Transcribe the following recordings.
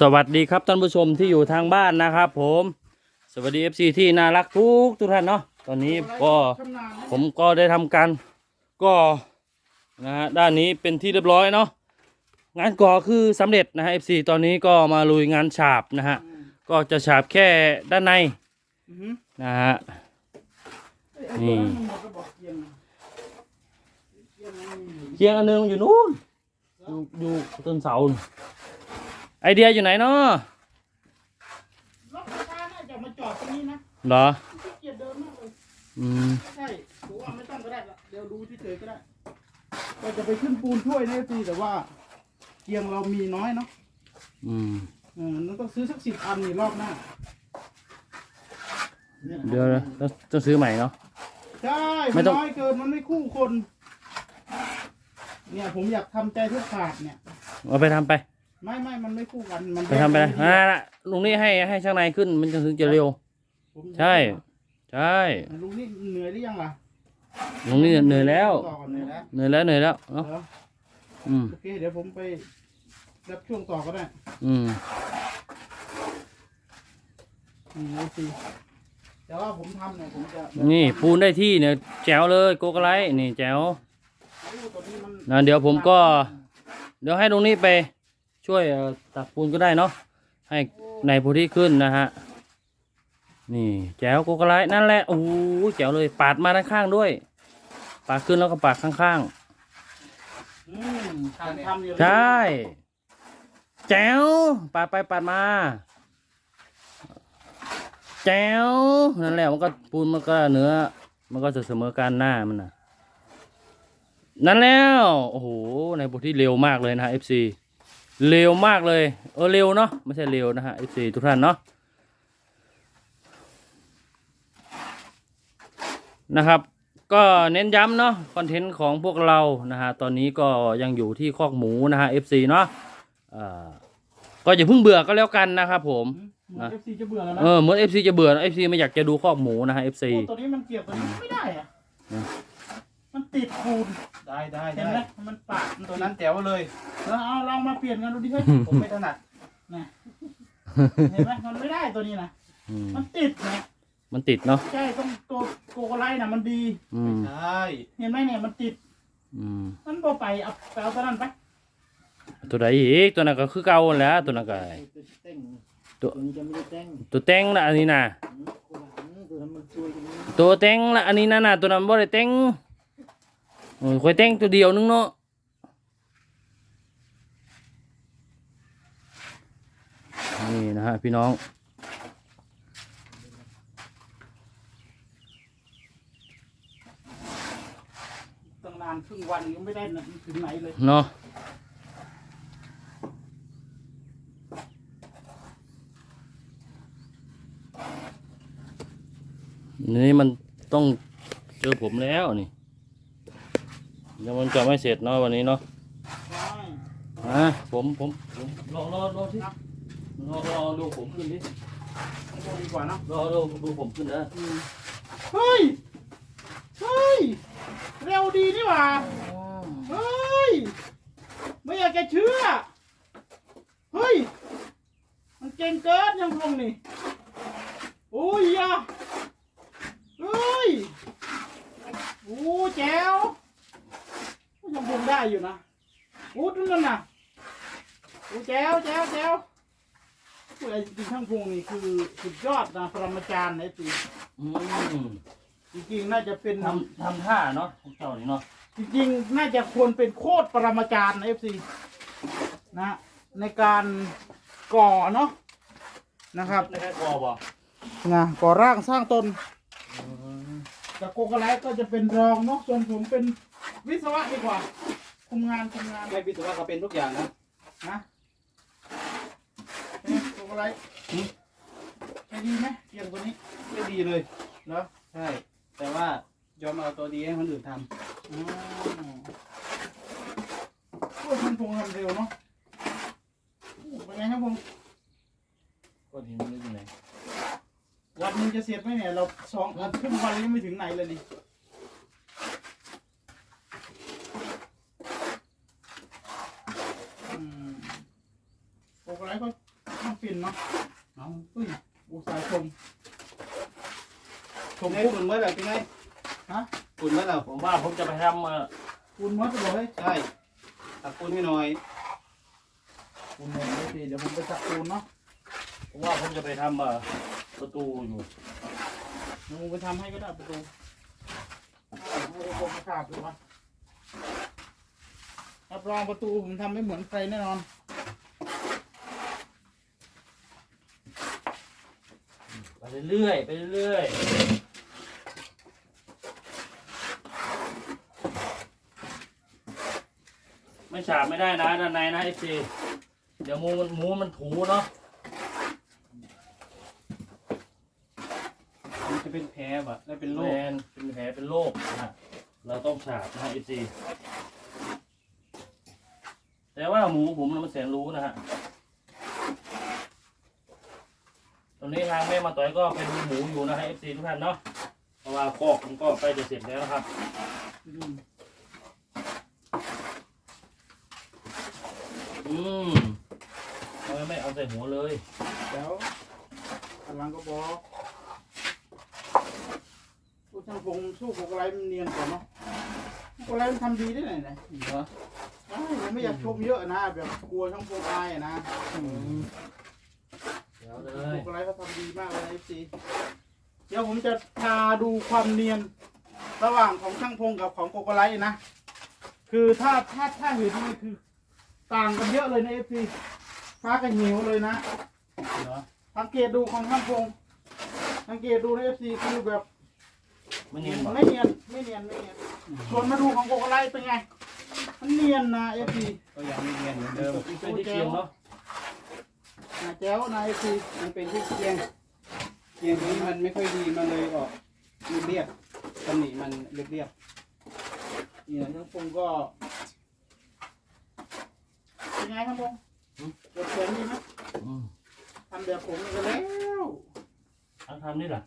สวัสดีครับท่านผู้ชมที่อยู่ทางบ้านนะครับ ผม สวัสดี FC ที่น่ารักทุกทุกท่านเนาะตอนนี้ก็ผมก็ได้ทำการก็นะฮะด้านนี้เป็นที่เรียบร้อยเนาะงานก่อคือสำเร็จนะฮะ FC ตอนนี้ก็มาลุยงานฉาบนะฮะก็จะฉาบแค่ด้านในนะฮะนี่เคียงอันหนึงอยู่นู้นอยู่อยู่ต้นเสา ไอเดียอยู่ไหนเนาะรถไฟฟ้าน่าจะมาจอดตรงนี้นะเหรอขี้เกียจเดินมากเลยอืมใช่ผมว่าไม่ต้องก็ได้ละเดี๋ยวดูที่เฉยก็ได้ก็จะไปขึ้นปูนช่วยนะสิแต่ว่าเกียงเรามีน้อยเนาะอืมเออเราต้องซื้อสักสิบอันนี่รอบหน้าเดี๋ยวนะต้องต้องซื้อใหม่เนาะ ใช่ไม่มันต้อง น้อยเกินมันไม่คู่คน เนี่ยผมอยากทำใจทุกขาดเนี่ยเอาไปทำไป ไม่ไม่มันไม่คู่กันมันไปทำไปเลยอ่าน่ะลุงนี่ให้ให้ช่างในขึ้นมันจะถึงจะเร็ว ผมอยากใช่ ใช่ลุงนี่เหนื่อยหรือยังล่ะลุงนี่เหนื่อยแล้วต่อก่อนเหนื่อยแล้วเหนื่อยแล้วเหนื่อยแล้วเนาะเหรออืมโอเคเดี๋ยวผมไปรับช่วงต่อก็ได้อืมนี่ไอซีแต่ว่าผมทำเนี่ยผมจะนี่ปูนได้ที่เนี่ยแจ๋วเลยโกกไลท์นี่แจ๋วตัวนี้มันนะเดี๋ยวผมก็ เดี๋ยวให้ลุงนี่ไป ช่วยเอ่อตักปูนก็ได้เนาะให้ในโพธิขึ้นนะฮะนี่แจ๋วโกกไลท์นั่นแหละโอ้โหแจ๋วเลยปาดมาด้านข้างด้วย ปาดขึ้นแล้วก็ปาดข้างอืมการทำอยู่ๆใช่ แจ๋วปาดไปปาดมา แจ๋วนั่นแหละมันก็ปูนมันก็เนื้อ มันก็จะเสมอกันหน้ามันนะนั่นแล้ว โอ้โหในบทที่เร็วมากเลยนะฮะ FC เร็วมากเลย เออเร็วเนาะไม่ใช่เร็วนะฮะ FC ทุกท่านเนาะนะครับ ก็เน้นย้ำเนาะคอนเทนต์ของพวกเรานะฮะตอนนี้ก็ยังอยู่ที่คอกหมูนะฮะ FC เนาะอ่าก็อย่าเพิ่งเบื่อก็แล้วกันนะครับผมเอฟซีจะเบื่อแล้วนะเออเหมือน FC จะเบื่อ FC ไม่อยากจะดูคอกหมูนะฮะ FC โอ้ตัวนี้มันเกี่ยวตัวนี้ไม่ได้อะอื มมันติดคูณได้ได้เห็นได้ไหมมันปาดตัวนั้นแจ๋วเลย แล้วเอาลองมาเปลี่ยนกันดูดิเฮ้ยผมไม่ถนัดเห็นไหมมันไม่ได้ตัวนี้นะอืมมันติดนะมันติดเนาะใช่ต้องตัวโกโกไลท์น่ะมันดี อืมใช่เห็นไหมเนี่ยมันติดอืมมันบ่ไปเอาไปเอาตัวนั้นไปตัวใดอีกตัวนั้นก็คือเก่าแหล้วตัวนั้นก็เต้งตัวนี้จะไม่ได้เต้งตัวเต็งละอันนี้นะตัวนั้นมันช่วยตรงนี้ตัวเต็งละอันนี้นะน่ะตัวนั้นบ่ได้เต็งโอ้ย ค่อยเต็งตัวเดียวนึงเนาะนี่นะฮะพี่น้อง ตั้งนานครึ่งวันยังไม่ได้นะถึงไหนเลย เนาะนี่มันต้องเจอผมแล้วนี่ ยังมันจะไม่เสร็จเนาะวันนี้เนาะใช่อะผมผมผมรอรอรอที่รอรอดูผมขึ้นดิต้องโทรดีกว่าเนอะรอดูดูผมขึ้นนะเฮ้ย เฮ้ย เร็วดีนี่หว่า เฮ้ย ไม่อยากจะเชื่อ เฮ้ย มันเก่งเกินยังพงนี่ โอ้ยอะเฮ้ย โอ้แจ๋วยังพงได้ อยู่นะโอ้ดูนั่นน่ะโอ้แจ๋วแจ๋วแจ๋วโอ้ยจริงๆช่างพงนี่คือสุดยอดนะปรมาจารย์นะสิอืมจริงๆน่าจะเป็นทำทำท่าเนาะของเจ้านี่เนาะจริงๆน่าจะควรเป็นโคตรปรมาจารย์นะเอฟซีนะในการก่อเนาะนะครับในแค่กอบ่นะก่อร่างสร้างตนแต่โกโกไลท์ก็จะเป็นรองเนาะส่วนผมเป็นวิศวะดีกว่า คุมงานคุมงานไม่พิสูจน์ว่าเขาเป็นทุกอย่างนะนะเอ๊ะโกโกไลท์ใช้ดีไหมเกียงตัวนี้ไม่ดีเลยเหรอใช่ แต่ว่ายอมเอาตัวดีให้คนอื่นทอ๋อโอ้ยช่างพงทำเร็วเนาะโอ้เป็นไงช่างพงก้อนหินมันอยู่ไหนวันหนึงจะเสร็จไหมเนี่ยเราสองครึ่งวันยังไม่ถึงไหนเลยนี่อืมโอ้โหอะไรก็ ต้องฟิน เนาะเอาอุ้ยอุตส่าห์ชมชมฝุ่นเมื่อไหร่เป็นไงฮะฝุ่นเมื่อไหร่ผมว่าผมจะไปทำเอ่อคุณมดจะบอกให้ใช่ตักฝุ่นให้หน่อยคุณมดโอเคเดี๋ยวผมไปจับปูนเนาะผมว่าผมจะไปทำเอ่อประตูอยู่เดี๋ยวผมไปทำให้ก็ได้ประตูเอาให้ผมมาขาดดูวะรับรองประตูผมทำไม่เหมือนใครแน่นอน ไป เรื่อยๆไปเรื่อยๆไม่ฉาบไม่ได้นะด้านในนะไอซีเดี๋ยวหมูมันหมูมันถูเนาะมันจะเป็นแผลบะแล้วเป็นโรแมคนเป็นแผลเป็นโรคนะเราต้องฉาบนะไอซีแต่ว่าหมูผมน่ะมันแสนรู้นะฮะต อนนี้ทางแม่มาต่อยก็เป็นหมูอยู่นะฮะเอฟซีทุกท่านเนาะเพราะว่าคอกมันก็ใกล้จะเสร็จแล้วนะครับอืมอืมทำไมไม่เอาใส่หัวเลยแล้วกำลังก็บอกผู้ช่างพงสู้พวกอะไรมันเนียนกว่าเนาะพวกอะไรมันทำดีได้ไหนไหนเหรอใช่ผมไม่อยากชมเยอะนะแบบกลัวช่างพงอายอะนะ เดี๋ยวเลพยวกอะไรเขาทำดีมากเลยเอฟซีเดี๋ยวผมจะพาดูความเนียนระหว่างของช่างพงกับของโกโกไลท์นะ คือถ้าถ้าถ้าเห็นนี่คือ ต่างกันเยอะเลยนะเอฟซีฟ้ากับเหวเลยนะ เหรอสังเกตดูของช่างพงสังเกตดูในเอฟซีคือแบบไม่เนียนหรอไม่เนียนไม่เนียนไม่เนียนส่วนมาดูของโกโกไลท์เป็นไง มันเนียนนะเอฟซี ก็ยังไม่เรียนเหมือนเดิมเป็นที่เคียงเนาะ นะแจ้วนะเอฟซีมันเป็นที่เกียงเกียงตัวนี้มันไม่ค่อยดีมันเลยออกเรียบๆตำหนิมันเรียบเนี่ยช่างพงก็เป็นไงครับผมกดเสียงดีไหมอืมทำแบบผมก็แล้วทางทำนี่แหละ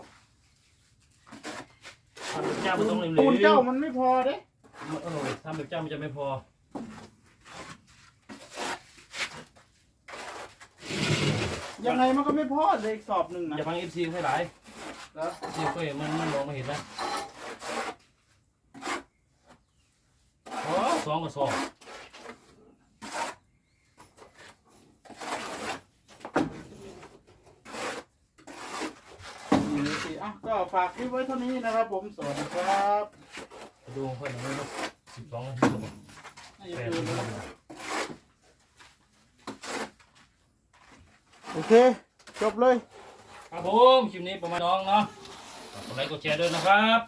ทำแบบเจ้ามันต้องเร็วๆปูนเจ้ามันไม่พอเด้เออทำแบบเจ้ามันจะไม่พอ ยังไงมันก็ไม่พอเลยอีกสอบหนึ่งนะอย่าฟังเอฟซีให้หลายแล้วเอฟซีก็เห็นมันมันมองไม่เห็นนะอ๋อสองกับสองนี่สิอะก็ฝากคลิปไว้เท่านี้นะครับผมสวัสดีครับดูค่อยหน่อยนะสิบสองนาที น่าจะ แปด เกิน นา แล้ว ที โอเค จบเลย ครับผมคลิปนี้ประมาณน้องเนาะกดไลค์กดแชร์ด้วยนะครับ